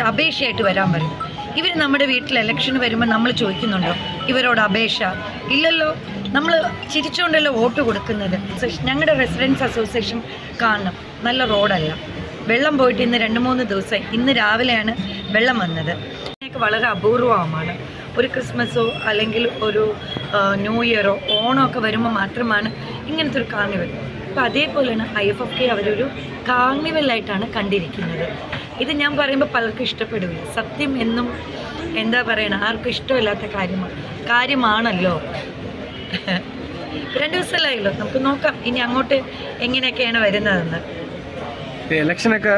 അപേക്ഷയായിട്ട് വരാൻ പറയും ഇവർ നമ്മുടെ വീട്ടിൽ ഇലക്ഷൻ വരുമ്പോൾ നമ്മൾ ചോദിക്കുന്നുണ്ടോ? ഇവരോട് അപേക്ഷ? ഇല്ലല്ലോ. നമ്മൾ ചിരിച്ചുകൊണ്ടല്ലോ വോട്ട് കൊടുക്കുന്നത്? ഞങ്ങളുടെ റെസിഡൻസ് അസോസിയേഷൻ കാണണം. നല്ല റോഡല്ല. വെള്ളം പോയിട്ട് ഇന്ന് രണ്ട് മൂന്ന് ദിവസം ഇന്ന് രാവിലെയാണ് വെള്ളം വന്നത്. ഇതിനൊക്കെ വളരെ അപൂർവമാണ്. ഒരു ക്രിസ്മസോ അല്ലെങ്കിൽ ഒരു ന്യൂ ഇയറോ ഓണോ ഒക്കെ വരുമ്പോൾ മാത്രമാണ് ഇങ്ങനത്തെ ഒരു കാർണിവൽ. അപ്പോൾ അതേപോലെയാണ് ഐ എഫ് എഫ് കെ അവരൊരു കാർണിവലായിട്ടാണ് കണ്ടിരിക്കുന്നത്. ഇത് ഞാൻ പറയുമ്പോൾ പലർക്കും ഇഷ്ടപ്പെടില്ല സത്യം എന്നും എന്താ പറയണ ആർക്കും ഇഷ്ടമില്ലാത്ത കാര്യമാണ് കാര്യമാണല്ലോ. രണ്ട് ദിവസമല്ലായല്ലോ നമുക്ക് നോക്കാം. ഇനി അങ്ങോട്ട് എങ്ങനെയൊക്കെയാണ് വരുന്നതെന്ന്. ഇലക്ഷനൊക്കെ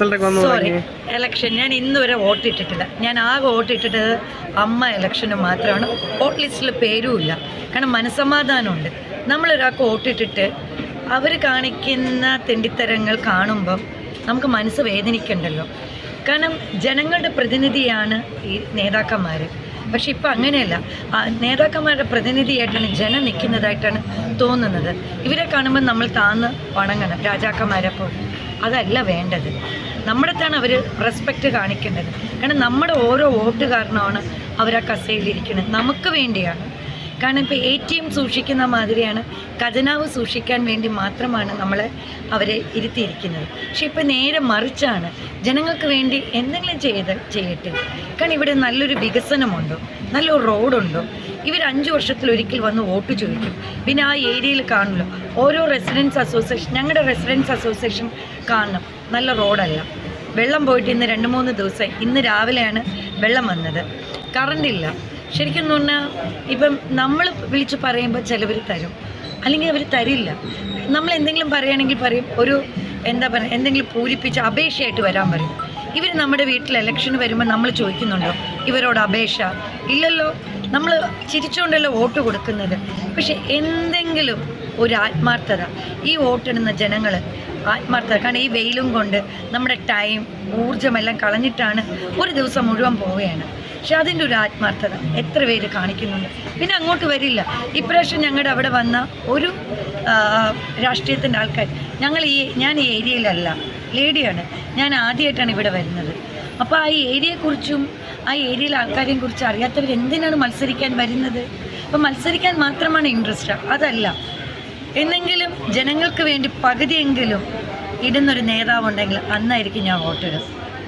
സോറി എലക്ഷൻ ഇലക്ഷൻ. ഞാൻ ഇന്ന് വരെ വോട്ട് ഇട്ടിട്ടില്ല. ഞാൻ ആകെ വോട്ട് ഇട്ടിട്ടത് അമ്മ ഇലക്ഷന് മാത്രമാണ്. വോട്ട് ലിസ്റ്റിൽ പേരുമില്ല. കാരണം മനസമാധാനമുണ്ട് നമ്മളൊരാൾക്ക് വോട്ടിട്ടിട്ട് അവർ കാണിക്കുന്ന തെണ്ടിത്തരങ്ങൾ കാണുമ്പം നമുക്ക് മനസ്സ് വേദനിക്കണ്ടല്ലോ. കാരണം ജനങ്ങളുടെ പ്രതിനിധിയാണ് ഈ നേതാക്കന്മാർ പക്ഷെ ഇപ്പം അങ്ങനെയല്ല. നേതാക്കന്മാരുടെ പ്രതിനിധിയായിട്ടാണ് ജനം നിൽക്കുന്നതായിട്ടാണ് തോന്നുന്നത്. ഇവരെ കാണുമ്പോൾ നമ്മൾ താന്ന് വണങ്ങണം രാജാക്കന്മാരെ അതല്ല വേണ്ടത്. നമ്മുടെത്താണ് അവർ റെസ്പെക്റ്റ് കാണിക്കേണ്ടത്? കാരണം നമ്മുടെ ഓരോ വോട്ട് കാരണമാണ് അവർ ആ കസയിലിരിക്കുന്നത് നമുക്ക് വേണ്ടിയാണ് കാരണം ഇപ്പോൾ എ ടി എം സൂക്ഷിക്കുന്ന മാതിരിയാണ് ഖജനാവ് സൂക്ഷിക്കാൻ വേണ്ടി മാത്രമാണ് നമ്മൾ അവരെ ഇരുത്തിയിരിക്കുന്നത്. പക്ഷെ ഇപ്പം നേരെ മറിച്ചാണ് ജനങ്ങൾക്ക് വേണ്ടി എന്തെങ്കിലും ചെയ്ത് ചെയ്യട്ടെ. കാരണം ഇവിടെ നല്ലൊരു വികസനമുണ്ടോ നല്ലൊരു റോഡുണ്ടോ. ഇവർ അഞ്ച് വർഷത്തിൽ ഒരിക്കൽ വന്ന് വോട്ട് ചോദിക്കും. പിന്നെ ആ ഏരിയയിൽ കാണുമല്ലോ ഓരോ റെസിഡൻസ് അസോസിയേഷൻ ഞങ്ങളുടെ റെസിഡൻസ് അസോസിയേഷൻ കാണണം. നല്ല റോഡല്ല. വെള്ളം പോയിട്ട് ഇന്ന് രണ്ട് മൂന്ന് ദിവസം ഇന്ന് രാവിലെയാണ് വെള്ളം വന്നത്. കറണ്ടില്ല. ശരിക്കും പറഞ്ഞാൽ ഇപ്പം നമ്മൾ വിളിച്ച് പറയുമ്പോൾ ചിലവർ തരും. അല്ലെങ്കിൽ അവർ തരില്ല. നമ്മൾ എന്തെങ്കിലും പറയുകയാണെങ്കിൽ പറയും ഒരു എന്താ പറയുക എന്തെങ്കിലും പൂരിപ്പിച്ച് അപേക്ഷയായിട്ട് വരാൻ പറയും. ഇവർ നമ്മുടെ വീട്ടിൽ ഇലക്ഷന് വരുമ്പോൾ നമ്മൾ ചോദിക്കുന്നുണ്ടോ ഇവരോട് അപേക്ഷ? ഇല്ലല്ലോ. നമ്മൾ ചിരിച്ചുകൊണ്ടല്ലോ വോട്ട് കൊടുക്കുന്നത്. പക്ഷെ എന്തെങ്കിലും ഒരു ആത്മാർത്ഥത ഈ വോട്ടിടുന്ന ജനങ്ങൾ ആത്മാർത്ഥത കാരണം ഈ വെയിലും കൊണ്ട് നമ്മുടെ ടൈം ഊർജമെല്ലാം കളഞ്ഞിട്ടാണ് ഒരു ദിവസം മുഴുവൻ പോവുകയാണ്. പക്ഷെ അതിന്റെ ഒരു ആത്മാർത്ഥത എത്ര പേര് കാണിക്കുന്നുണ്ട്. പിന്നെ അങ്ങോട്ട് വരില്ല. ഇപ്രാവശ്യം ഞങ്ങളുടെ അവിടെ വന്ന ഒരു രാഷ്ട്രീയത്തിന്റെ ആൾക്കാർ ഞങ്ങൾ ഈ ഞാൻ ഈ ഏരിയയിലല്ല ലേഡിയാണ്. ഞാൻ ആദ്യമായിട്ടാണ് ഇവിടെ വരുന്നത്. അപ്പോൾ ആ ഏരിയയെക്കുറിച്ചും ആ ഏരിയയിലെ ആൾക്കാരെയും കുറിച്ച് അറിയാത്തവർ എന്തിനാണ് മത്സരിക്കാൻ വരുന്നത്? അപ്പോൾ മത്സരിക്കാൻ മാത്രമാണ് ഇൻട്രസ്റ്റ്. അതല്ല. എന്നെങ്കിലും ജനങ്ങൾക്ക് വേണ്ടി പകുതിയെങ്കിലും ഇടുന്നൊരു നേതാവുണ്ടെങ്കിൽ അന്നായിരിക്കും ഞാൻ വോട്ടിടും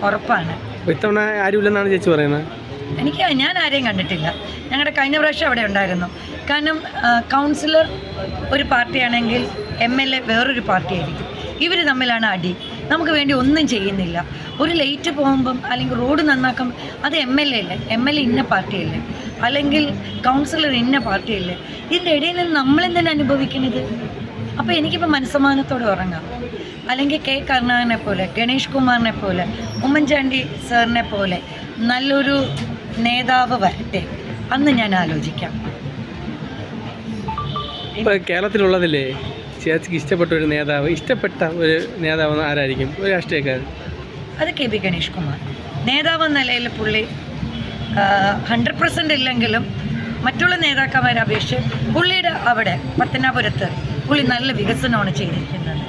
ഉറപ്പാണ്. അപ്പൊ ഇത്തവണ ആരുമില്ലെന്നാണ് ചേച്ചി പറയുന്നത്? എനിക്ക് ഞാൻ ആരെയും കണ്ടിട്ടില്ല. ഞങ്ങളുടെ കഴിഞ്ഞ പ്രാവശ്യം അവിടെ ഉണ്ടായിരുന്നു. കാരണം കൗൺസിലർ ഒരു പാർട്ടിയാണെങ്കിൽ എം എൽ എ വേറൊരു പാർട്ടിയായിരിക്കും. ഇവർ തമ്മിലാണ് അടി. നമുക്ക് വേണ്ടി ഒന്നും ചെയ്യുന്നില്ല. ഒരു ലൈറ്റ് പോകുമ്പം അല്ലെങ്കിൽ റോഡ് നന്നാക്കുമ്പോൾ അത് എം എൽ എ അല്ലേ? എം എൽ എ ഇന്ന പാർട്ടിയല്ലേ? അല്ലെങ്കിൽ കൗൺസിലർ ഇന്ന പാർട്ടിയല്ലേ? ഇതിന്റെ ഇടയിൽ നിന്ന് നമ്മളെന്തിനാണ് അനുഭവിക്കുന്നത്? അപ്പോൾ എനിക്കിപ്പോൾ മനസ്സമാനത്തോടെ ഉറങ്ങാം. അല്ലെങ്കിൽ കെ കരുണാകരനെ പോലെ ഗണേഷ് കുമാറിനെ പോലെ ഉമ്മൻചാണ്ടി സാറിനെ പോലെ നല്ലൊരു നേതാവ് വരട്ടെ. അന്ന് ഞാൻ ആലോചിക്കാം. ഇപ്പൊ കേരളത്തിലുള്ളതില്ലേ ചേച്ചിക്ക് ഇഷ്ടപ്പെട്ട ഒരു നേതാവ് ഇഷ്ടപ്പെട്ട ഒരു നേതാവ് ആരായിരിക്കും? ഒരു രാഷ്ട്രീയക്കാരൻ. അത് കെ പി ഗണേഷ് കുമാർ. നേതാവ് എന്ന നിലയിൽ പുള്ളി ഹൺഡ്രഡ് പെർസെന്റ് ഇല്ലെങ്കിലും മറ്റുള്ള നേതാക്കന്മാരെ അപേക്ഷിച്ച് പുള്ളിയുടെ അവിടെ പത്തനാപുരത്ത് പുള്ളി നല്ല വികസനമാണ് ചെയ്തിരിക്കുന്നത്.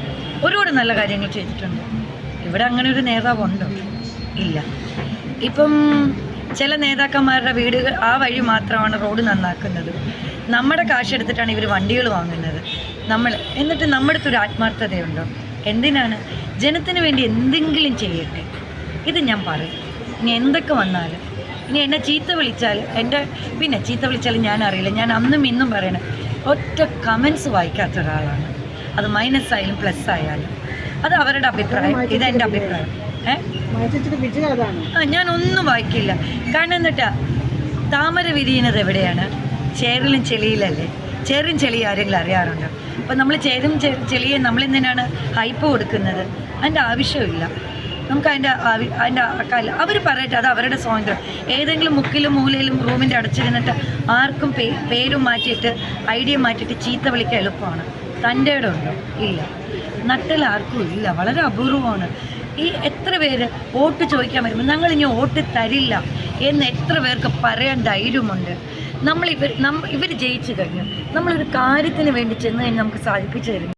ഒരുപാട് നല്ല കാര്യങ്ങൾ ചെയ്തിട്ടുണ്ട്. ഇവിടെ അങ്ങനെ ഒരു നേതാവുണ്ടോ? ഇല്ല. ഇപ്പം ചില നേതാക്കന്മാരുടെ വീടുകൾ ആ വഴി മാത്രമാണ് റോഡ് നന്നാക്കുന്നത്. നമ്മുടെ കാശെടുത്തിട്ടാണ് ഇവർ വണ്ടികൾ വാങ്ങുന്നത്. നമ്മൾ എന്നിട്ട് നമ്മുടെ അടുത്തൊരു ആത്മാർത്ഥതയുണ്ടോ? എന്തിനാണ്? ജനത്തിന് വേണ്ടി എന്തെങ്കിലും ചെയ്യട്ടെ. ഇത് ഞാൻ പറയും. ഇനി എന്തൊക്കെ വന്നാലും ഇനി എന്നെ ചീത്ത വിളിച്ചാൽ എന്റെ പിന്നെ ചീത്ത വിളിച്ചാൽ ഞാൻ അറിയില്ല. ഞാൻ അന്നും ഇന്നും പറയണം ഒറ്റ കമൻസ് വായിക്കാത്ത ഒരാളാണ്. അത് മൈനസ് ആയാലും പ്ലസ് ആയാലും. അത് അവരുടെ അഭിപ്രായം. ഇതെന്റെ അഭിപ്രായം. ആ ഞാൻ ഒന്നും വായിക്കില്ല. കാരണം എന്നിട്ടാ താമര വിരിയുന്നത് എവിടെയാണ്? ചേറിലും ചെളിയിലല്ലേ? ചേറും ചെളി ആരെങ്കിലും അറിയാറുണ്ടോ? അപ്പം നമ്മൾ ചേരും ചെളിയെ ചെളിയെ നമ്മളെന്തിനാണ് ഹൈപ്പ് കൊടുക്കുന്നത്? അതിന്റെ ആവശ്യമില്ല. നമുക്ക് അതിന്റെ അതിന്റെ കല അവർ പറയട്ടെ അത് അവരുടെ സ്വാതന്ത്ര്യം. ഏതെങ്കിലും മുക്കിലും മൂലയിലും റൂമിന്റെ അടച്ചിരുന്നിട്ട് ആർക്കും പേ പേരും മാറ്റിയിട്ട് ഐഡിയ മാറ്റിയിട്ട് ചീത്ത വിളിക്കാൻ എളുപ്പമാണ്. തന്റെ ഇടമുണ്ടോ ഇല്ല. നട്ടൽ ആർക്കും ഇല്ല. വളരെ അപൂർവമാണ്. ഈ എത്ര പേര് വോട്ട് ചോദിക്കാൻ വരുമ്പോൾ ഞങ്ങൾ ഇനി വോട്ട് തരില്ല എന്ന് എത്ര പേർക്ക് പറയാൻ ധൈര്യമുണ്ട്. നമ്മൾ ഇവർ ഇവർ ജയിച്ചു കഴിഞ്ഞു. നമ്മളൊരു കാര്യത്തിന് വേണ്ടി ചെന്ന് കഴിഞ്ഞാൽ നമുക്ക് സാധിപ്പിച്ചു തരും.